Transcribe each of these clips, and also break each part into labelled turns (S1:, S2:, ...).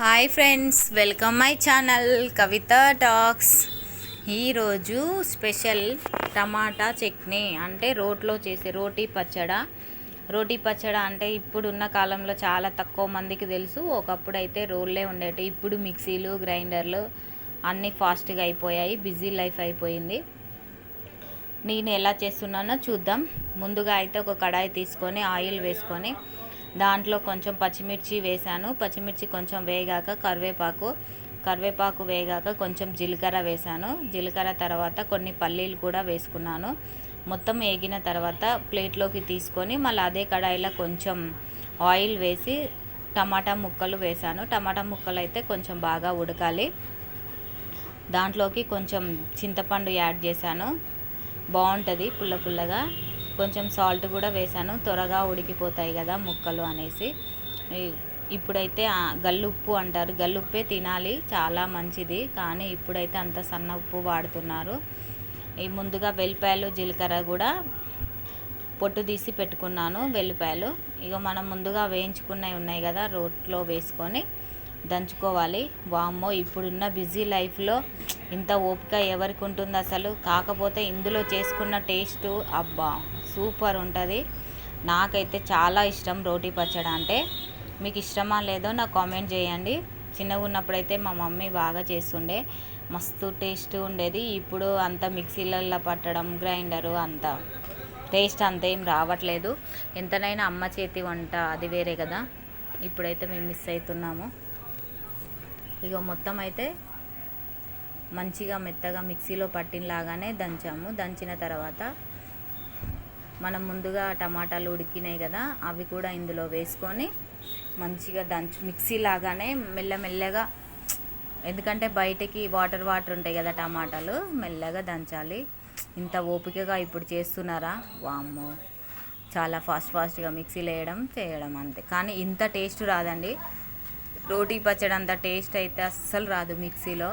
S1: Hi friends welcome my channel Kavitha talks. ఈరోజు special tomato chutney అంటే రోట్లో చేసే రోటీ పచ్చడ. రోటీ పచ్చడ అంటే ఇప్పుడున్న కాలంలో చాలా తక్కువ మందికి తెలుసు. ఒకప్పుడు అయితే రోళ్ళే ఉండేవి ఇప్పుడు మిక్సీలు గ్రైండర్లు అన్నీ ఫాస్ట్గా అయిపోయాయి బిజీ లైఫ్ అయిపోయింది. నేను ఎలా చేస్తున్నానో చూద్దాం. ముందుగా అయితే ఒక కడాయి తీసుకొని ఆయిల్ వేసుకొని దాంట్లో కొంచెం పచ్చిమిర్చి వేసాను పచ్చిమిర్చి కొంచెం వేగాక కరివేపాకు కరివేపాకు వేగాక కొంచెం జీలకర్ర వేసాను జీలకర్ర తర్వాత కొన్ని పల్లీలు కూడా వేసుకున్నాను. మొత్తం వేగిన తర్వాత ప్లేట్లోకి తీసుకొని మళ్ళీ అదే కడాయిలో కొంచెం ఆయిల్ వేసి టమాటా ముక్కలు వేసాను టమాటా ముక్కలు అయితే కొంచెం బాగా ఉడకాలి. దాంట్లోకి కొంచెం చింతపండు యాడ్ చేశాను. బాగుంటుంది పుల్ల పుల్లగా. కొంచెం సాల్ట్ కూడా వేసాను త్వరగా ఉడికిపోతాయి కదా ముక్కలు అనేసి. ఇప్పుడైతే గల్లుప్పు అంటారు. గల్లుప్పే తినాలి. చాలా మంచిది. కానీ ఇప్పుడైతే అంత సన్న ఉప్పు వాడుతున్నారు. ఈ ముందుగా వెల్లిపాయలు జీలకర్ర కూడా పొట్టు తీసి పెట్టుకున్నాను వెల్లిపాయలు. ఇక మనం ముందుగా వేయించుకున్నవి ఉన్నాయి కదా రోట్లో వేసుకొని దంచుకోవాలి. వామ్మో ఇప్పుడున్న బిజీ లైఫ్లో ఇంత ఓపిక ఎవరికి ఉంటుంది అసలు? కాకపోతే ఇందులో చేసుకున్న టేస్ట్ అబ్బా! సూపర్ ఉంటుంది. నాకైతే చాలా ఇష్టం రోటీ పచ్చడి అంటే. మీకు ఇష్టమా లేదో నాకు కామెంట్ చేయండి. చిన్నగా ఉన్నప్పుడైతే మా మమ్మీ బాగా చేస్తుండే. మస్తు టేస్ట్ ఉండేది. ఇప్పుడు అంత మిక్సీలలో పట్టడం గ్రైండరు అంత టేస్ట్ అంత ఏం రావట్లేదు. ఎంతనైనా అమ్మ చేతి వంట అది వేరే కదా. ఇప్పుడైతే మేము మిస్ అవుతున్నాము ఇక మొత్తం అయితే మంచిగా మెత్తగా మిక్సీలో పట్టినలాగానే దంచాము. దంచిన తర్వాత మనం ముందుగా టమాటాలు ఉడికినాయి కదా అవి కూడా ఇందులో వేసుకొని మంచిగా దంచు మిక్సీ లాగానే మెల్లమెల్లగా ఎందుకంటే బయటకి వాటర్ వాటర్ ఉంటాయి కదా టమాటాలు మెల్లగా దంచాలి. ఇంత ఓపికగా ఇప్పుడు చేస్తున్నారా? వామ్మో. చాలా ఫాస్ట్ ఫాస్ట్గా మిక్సీలో వేయడం చేయడం అంతే. కానీ ఇంత టేస్ట్ రాదండి. రోటీ పచ్చడి అంత టేస్ట్ అయితే అస్సలు రాదు మిక్సీలో.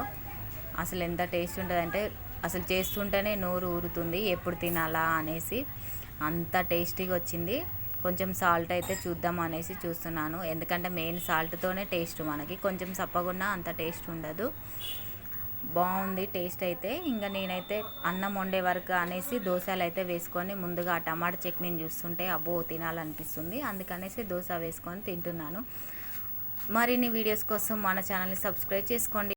S1: అసలు ఎంత టేస్ట్ ఉంటుందంటే అసలు చేస్తుంటేనే నోరు ఊరుతుంది ఎప్పుడు తినాలా అనేసి. అంత టేస్టీగా వచ్చింది. కొంచెం సాల్ట్ అయితే చూద్దాం అనేసి చూస్తున్నాను. ఎందుకంటే మెయిన్ సాల్ట్తోనే టేస్ట్ మనకి. కొంచెం సప్పగున్నా అంత టేస్ట్ ఉండదు. బాగుంది టేస్ట్ అయితే. ఇంకా నేనైతే అన్నం వండే వరకు అనేసి దోశలు అయితే వేసుకొని ముందుగా టమాటా చట్నీని చూస్తుంటే అబ్బో తినాలనిపిస్తుంది. అందుకనేసి దోశ వేసుకొని తింటున్నాను. మరిన్ని వీడియోస్ కోసం మన ఛానల్ని సబ్స్క్రైబ్ చేసుకోండి.